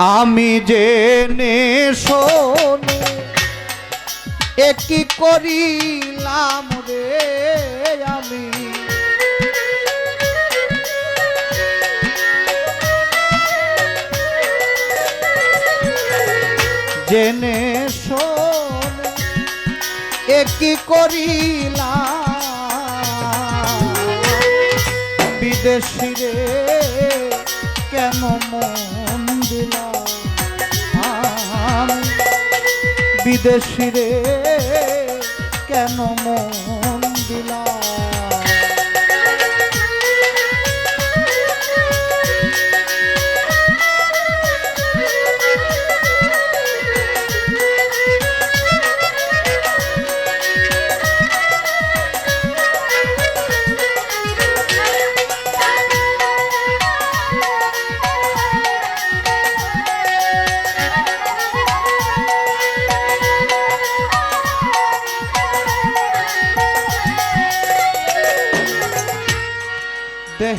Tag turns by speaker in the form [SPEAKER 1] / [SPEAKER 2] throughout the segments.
[SPEAKER 1] আমি জেনে শোনে একই করিলাম রে আমি? জেনে শোনে একই করিলাম? বিদেশি রে, কেন মন দিলাম বিদেশি রে কেন মন দিলাম?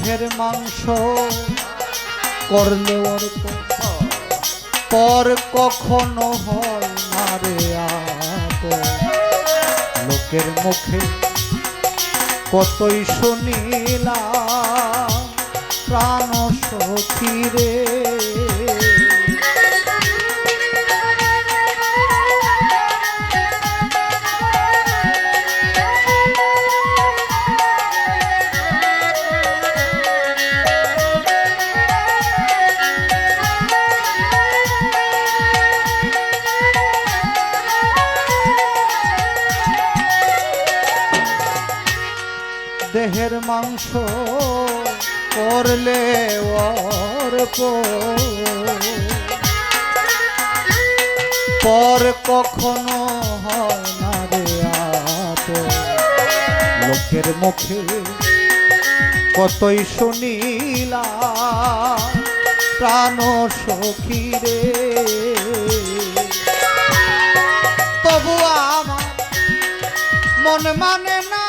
[SPEAKER 1] দেহের মাংস করলে ওর পর কখনো হয় না রে লোকের মুখে কতই শুনিলা প্রাণ সখী রে। দেহের মাংস করলে ওর পর কখনো হয় না রে আপন। লোকের মুখে কতই শুনিলা প্রাণ সখী রে তবু আমার মন মানে না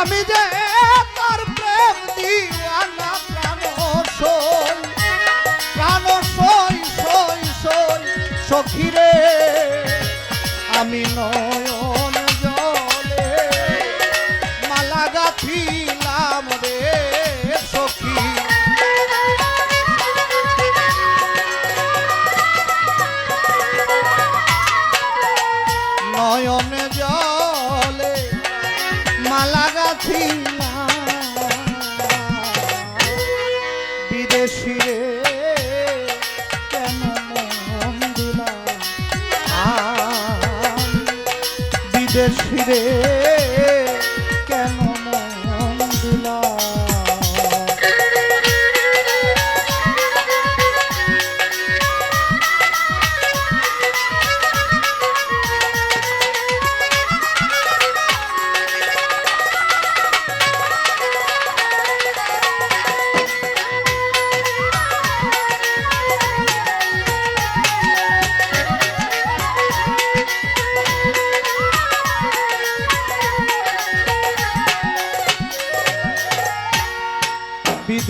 [SPEAKER 1] আমি যে তার প্রেম দিওয়ানা প্রাণ সই প্রাণ সই সই সই সখিরে আমি নয়ন বিদেশি রে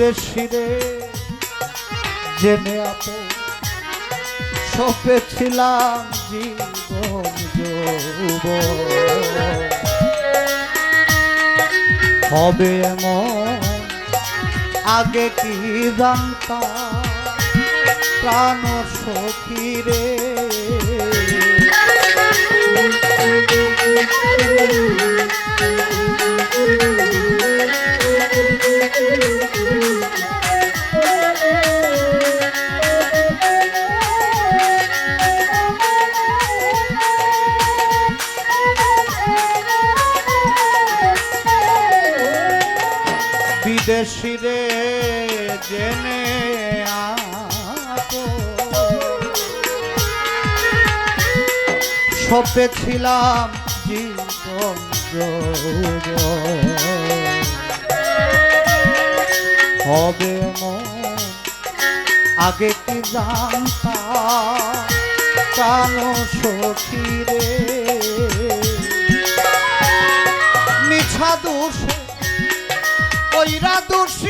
[SPEAKER 1] বিদেশি রে, জেনে আপো সপেছিলাম জীবন যৌবন। হবে এমন, আগে কি জানতাম? প্রাণ সখী রে। বিদেশি জেনে আতো সপেছিলাম জীবন হবে আগে কি জানতাম? প্রাণ সখী রে। মিছা দোষে ওইরা দোষী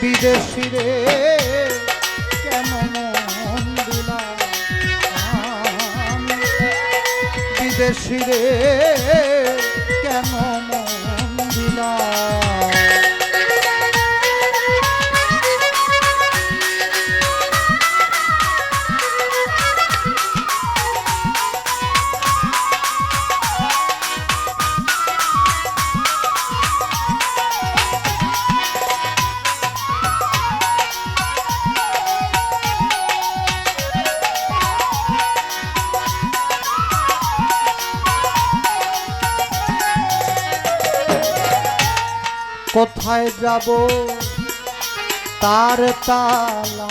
[SPEAKER 1] বিদেশি রে কেমন মন দিলাম বিদেশি রে কোথায় যাব? তার তালাশে।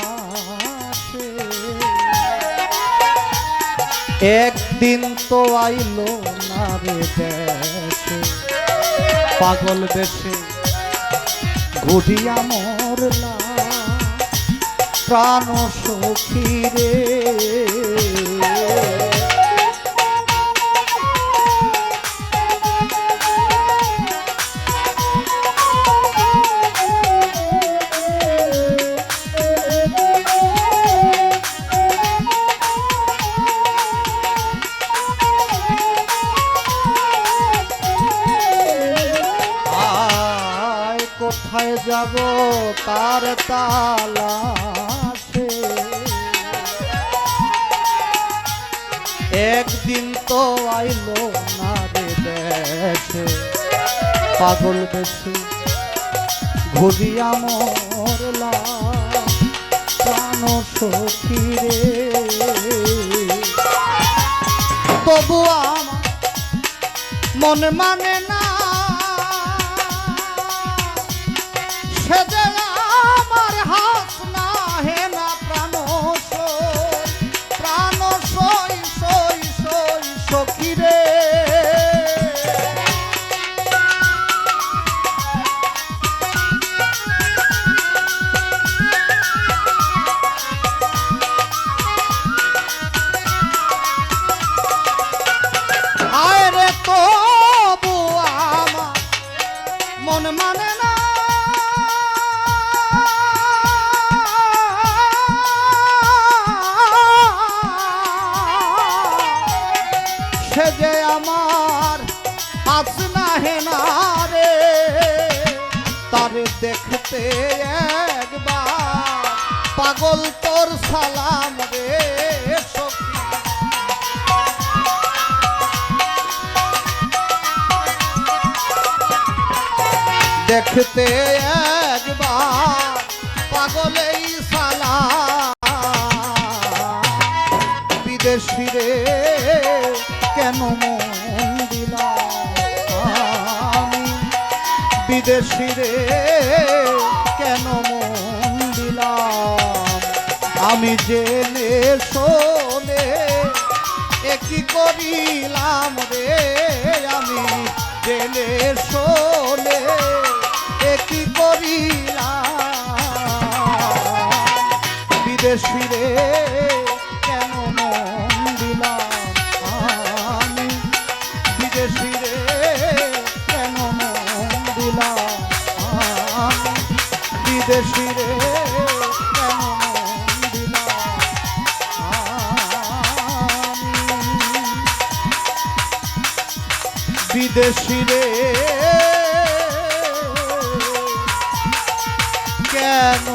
[SPEAKER 1] একদিন তো আইলো না রে দেশে। পাগল বেশে ঘুরিয়া মরলা। প্রাণ সখী রে। যাব তার তালাশে একদিন তো আইলো না রে দেশে পাগল বেশি, ঘুরিয়া মরলা। প্রাণ সখী রে। তবু আমার মন মানে না দেখতে একবার। পাগল তোর সালাম রে দেখতে একবার পাগলেই সালা বিদেশি রে কেন মন দিলাম? বিদেশি রে, কেন মন দিলাম? আমি জেনে শোনে একই করিলাম রে? আমি জেনে শোনে একই করিলাম? বিদেশি রে বিদেশি রে। কেন